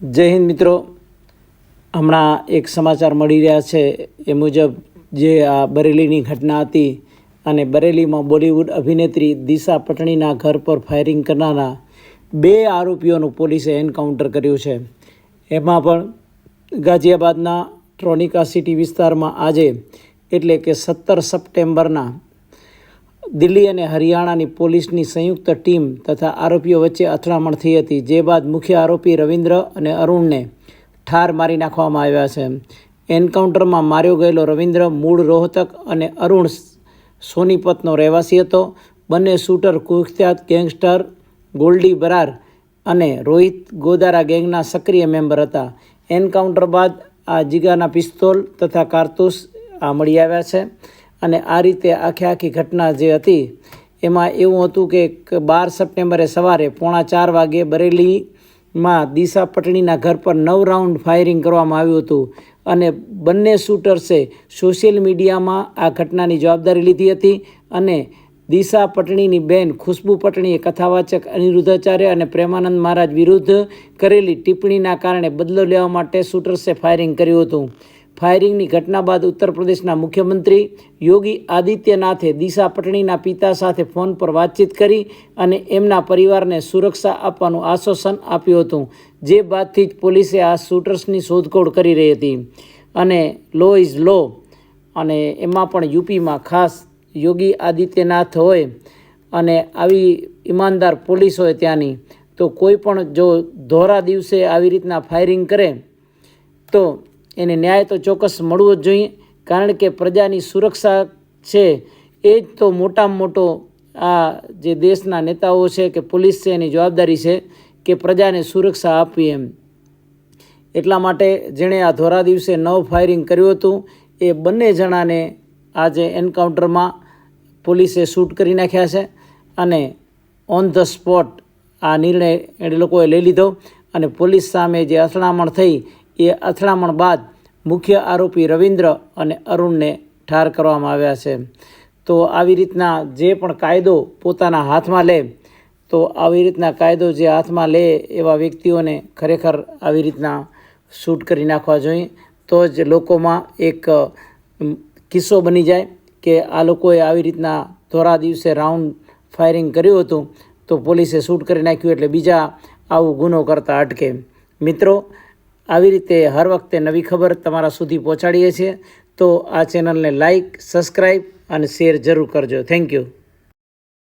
જય હિન્દ મિત્રો. હમણાં એક સમાચાર મળી રહ્યા છે એ મુજબ જે આ બરેલીની ઘટના હતી અને બરેલીમાં બોલિવૂડ અભિનેત્રી દિશા પટણીના ઘર પર ફાયરિંગ કરનારા બે આરોપીઓનું પોલીસે એન્કાઉન્ટર કર્યું છે. એમાં પણ ગાઝિયાબાદના ટ્રોનિકા સિટી વિસ્તારમાં આજે એટલે કે સત્તર સપ્ટેમ્બરના દિલ્હી અને હરિયાણાની પોલીસની સંયુક્ત ટીમ તથા આરોપીઓ વચ્ચે અથડામણ થઈ હતી, જે બાદ મુખ્ય આરોપી રવિન્દ્ર અને અરુણને ઠાર મારી નાખવામાં આવ્યા છે. એન્કાઉન્ટરમાં માર્યો ગયેલો રવિન્દ્ર મૂળ રોહતક અને અરુણ સોનીપતનો રહેવાસી હતો. બંને શૂટર કુખ્યાત ગેંગસ્ટર ગોલ્ડી બરાર અને રોહિત ગોદારા ગેંગના સક્રિય મેમ્બર હતા. એન્કાઉન્ટર બાદ આ જીગાના પિસ્તોલ તથા કારતૂસ આ મળી આવ્યા છે. અને આ રીતે આખે આખી ઘટના જે હતી, એમાં એવું હતું કે બાર સપ્ટેમ્બરે સવારે પોણા ચાર વાગે બરેલીમાં દિશા પટણીના ઘર પર નવ રાઉન્ડ ફાયરિંગ કરવામાં આવ્યું હતું અને બંને શૂટર્સે સોશિયલ મીડિયામાં આ ઘટનાની જવાબદારી લીધી હતી અને દિશા પટણીની બેન ખુશ્બુ પટણીએ કથાવાચક અનિરુદ્ધાચાર્ય અને પ્રેમાનંદ મહારાજ વિરુદ્ધ કરેલી ટિપ્પણીના કારણે બદલો લેવા માટે શૂટર્સે ફાયરિંગ કર્યું હતું. ફાયરિંગની ઘટના બાદ ઉત્તર પ્રદેશના મુખ્યમંત્રી યોગી આદિત્યનાથે દિશા પટણીના પિતા સાથે ફોન પર વાતચીત કરી અને એમના પરિવારને સુરક્ષા આપવાનું આશ્વાસન આપ્યું હતું. જે બાદથી જ પોલીસે આ શૂટર્સની શોધખોળ કરી રહી હતી. અને લો ઇઝ લો અને એમાં પણ યુપીમાં ખાસ યોગી આદિત્યનાથ હોય અને આવી ઈમાનદાર પોલીસ હોય ત્યાંની, તો કોઈ પણ જો ધોરા દિવસે આવી રીતના ફાયરિંગ કરે, તો એને ન્યાય તો ચોક્કસ મળવો જ જોઈએ, કારણ કે પ્રજાની સુરક્ષા છે, એ જ તો મોટામાં મોટો આ જે દેશના નેતાઓ છે કે પોલીસ છે, એની જવાબદારી છે કે પ્રજાને સુરક્ષા આપવી એમ. એટલા માટે જેણે આ ધોરા દિવસે નવ ફાયરિંગ કર્યું હતું, એ બંને જણાને આજે એન્કાઉન્ટરમાં પોલીસે શૂટ કરી નાખ્યા છે અને ઓન ધ સ્પોટ આ નિર્ણય એ લોકોએ લઈ લીધો અને પોલીસ સામે જે અથડામણ થઈ, એ અથડામણ બાદ મુખ્ય આરોપી રવિન્દ્ર અને અરુણને ઠાર કરવામાં આવ્યા છે. તો આવી રીતના જે પણ કાયદો પોતાના હાથમાં લે, તો આવી રીતના કાયદો જે હાથમાં લે એવા વ્યક્તિઓને ખરેખર આવી રીતના શૂટ કરી નાખવા જોઈએ. તો જ લોકોમાં એક કિસ્સો બની જાય કે આ લોકોએ આવી રીતના ધોરા દિવસે રાઉન્ડ ફાયરિંગ કર્યું હતું, તો પોલીસે શૂટ કરી નાખ્યું એટલે બીજા આવું ગુનો કરતા અટકે. મિત્રો આવી રીતે હર વખતે નવી ખબર તમારા સુધી પહોંચાડીએ છીએ. તો આ ચેનલને લાઈક સબસ્ક્રાઈબ અને શેર જરૂર કરજો. Thank you